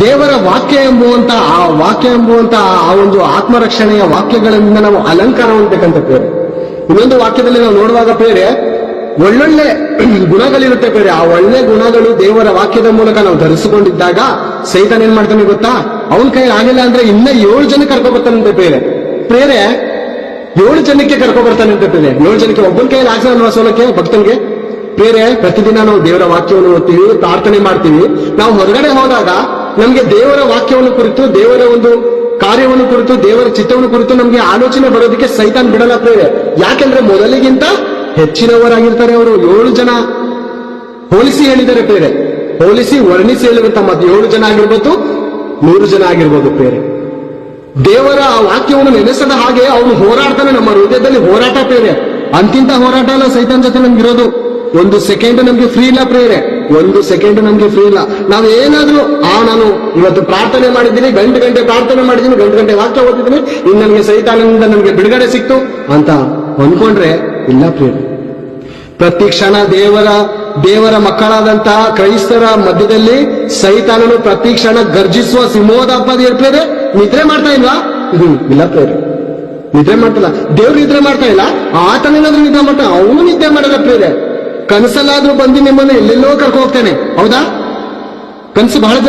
ದೇವರ ವಾಕ್ಯ ಎಂಬುವಂತ ಆ ವಾಕ್ಯ ಎಂಬುವಂತ ಆ ಒಂದು ಆತ್ಮರಕ್ಷಣೆಯ ವಾಕ್ಯಗಳಿಂದ ನಾವು ಅಲಂಕಾರ ಹೊಂದಬೇಕಂತ ಬೇರೆ ಇನ್ನೊಂದು ವಾಕ್ಯದಲ್ಲಿ ನಾವು ನೋಡುವಾಗ ಬೇರೆ ಒಳ್ಳೊಳ್ಳೆ ಗುಣಗಳಿರುತ್ತೆ ಬೇರೆ ಆ ಒಳ್ಳೆ ಗುಣಗಳು ದೇವರ ವಾಕ್ಯದ ಮೂಲಕ ನಾವು ಧರಿಸಿಕೊಂಡಿದ್ದಾಗ ಸೈತಾನ ಏನ್ ಮಾಡ್ತಾನೆ ಗೊತ್ತಾ? ಅವನ ಕೈ ಆಗಿಲ್ಲ ಅಂದ್ರೆ ಇನ್ನ ಏಳು ಜನ ಕರ್ಕೊಬರ್ತಾನಂತ ಬರ್ತಾನಂತೆ ಬೇರೆ ಬೇರೆ ಏಳು ಜನಕ್ಕೆ ಕರ್ಕೊ ಬರ್ತಾನಂತೆ ಬೇರೆ ಏಳು ಜನಕ್ಕೆ ಒಬ್ಬನ ಕೈಯಲ್ಲಿ ಅಲ್ವಾ ಸೋಲಕ್ಕೆ ಭಕ್ತನಿಗೆ ಬೇರೆ ಪ್ರತಿದಿನ ನಾವು ದೇವರ ವಾಕ್ಯವನ್ನು ಓದ್ತೀವಿ ಪ್ರಾರ್ಥನೆ ಮಾಡ್ತೀವಿ. ನಾವು ಹೊರಗಡೆ ಹೋದಾಗ ನಮ್ಗೆ ದೇವರ ವಾಕ್ಯವನ್ನು ಕುರಿತು, ದೇವರ ಒಂದು ಕಾರ್ಯವನ್ನು ಕುರಿತು, ದೇವರ ಚಿತ್ತವನ್ನು ಕುರಿತು ನಮಗೆ ಆಲೋಚನೆ ಬರೋದಕ್ಕೆ ಸೈತಾನ್ ಬಿಡಲ್ಲ ಪ್ರೇರೆ ಯಾಕೆಂದ್ರೆ ಮೊದಲಿಗಿಂತ ಹೆಚ್ಚಿನವರಾಗಿರ್ತಾರೆ ಅವರು. ಏಳು ಜನ ಹೋಲಿಸಿ ಹೇಳಿದ್ದಾರೆ ಪ್ರೇರೆ ಹೋಲಿಸಿ ವರ್ಣಿಸಿ ಹೇಳುವಂತ ಮತ್ತೆ ಏಳು ಜನ ಆಗಿರ್ಬೋದು, ನೂರು ಜನ ಆಗಿರ್ಬೋದು ಪ್ರೇರೆ ದೇವರ ಆ ವಾಕ್ಯವನ್ನು ನೆನೆಸದ ಹಾಗೆ ಅವನು ಹೋರಾಡ್ತಾನೆ. ನಮ್ಮ ಹೃದಯದಲ್ಲಿ ಹೋರಾಟ ಪ್ರೇರೆ ಅಂತಿಂತ ಹೋರಾಟ ಅಲ್ಲ ಸೈತಾನ್ ಜೊತೆ ನಮ್ಗಿರೋದು ಒಂದು ಸೆಕೆಂಡ್ ನಮ್ಗೆ ಫ್ರೀ ಇಲ್ಲ ಪ್ರೇರೆ ಒಂದು ಸೆಕೆಂಡ್ ನಮ್ಗೆ ಫ್ರೀ ಇಲ್ಲ. ನಾವು ಏನಾದ್ರೂ, ಆ ನಾನು ಇವತ್ತು ಪ್ರಾರ್ಥನೆ ಮಾಡಿದ್ದೀನಿ, ಗಂಟು ಗಂಟೆ ಪ್ರಾರ್ಥನೆ ಮಾಡಿದ್ದೀನಿ, ಗಂಟು ಗಂಟೆ ವಾಕ್ಯ ಓದಿದ್ದೀನಿ ಇನ್ನು ನನಗೆ ಸೈತಾನದಿಂದ ನಮಗೆ ಬಿಡುಗಡೆ ಸಿಕ್ತು ಅಂತ ಅನ್ಕೊಂಡ್ರೆ ಇಲ್ಲ ಪ್ರೇರೆ ಪ್ರತಿ ಕ್ಷಣ ದೇವರ ದೇವರ ಮಕ್ಕಳಾದಂತಹ ಕ್ರೈಸ್ತರ ಮಧ್ಯದಲ್ಲಿ ಸೈತಾನನು ಪ್ರತಿ ಕ್ಷಣ ಗರ್ಜಿಸುವ ಹಬ್ಬದ ಇರ್ತಾರೆ ನಿದ್ರೆ ಮಾಡ್ತಾ ಇಲ್ವಾ? ಇದು ಇಲ್ಲ ಪ್ರೇರೆ ನಿದ್ರೆ ಮಾಡ್ತಿಲ್ಲ. ದೇವ್ರು ನಿದ್ರೆ ಮಾಡ್ತಾ ಇಲ್ಲ. ಆತನೇನಾದ್ರೂ ನಿದ್ರೆ ಮಾಡ್ತಾ ಅವನು ನಿದ್ರೆ ಮಾಡಲ್ಲ ಪ್ರೇರೆ ಕನಸಲ್ಲಾದ್ರೂ ಬಂದು ನಿಮ್ಮನ್ನ ಎಲ್ಲೆಲ್ಲೋ ಕರ್ಕೊ ಹೋಗ್ತೇನೆ ಹೌದಾ? ಕನಸು ಬಹಳ ಜನ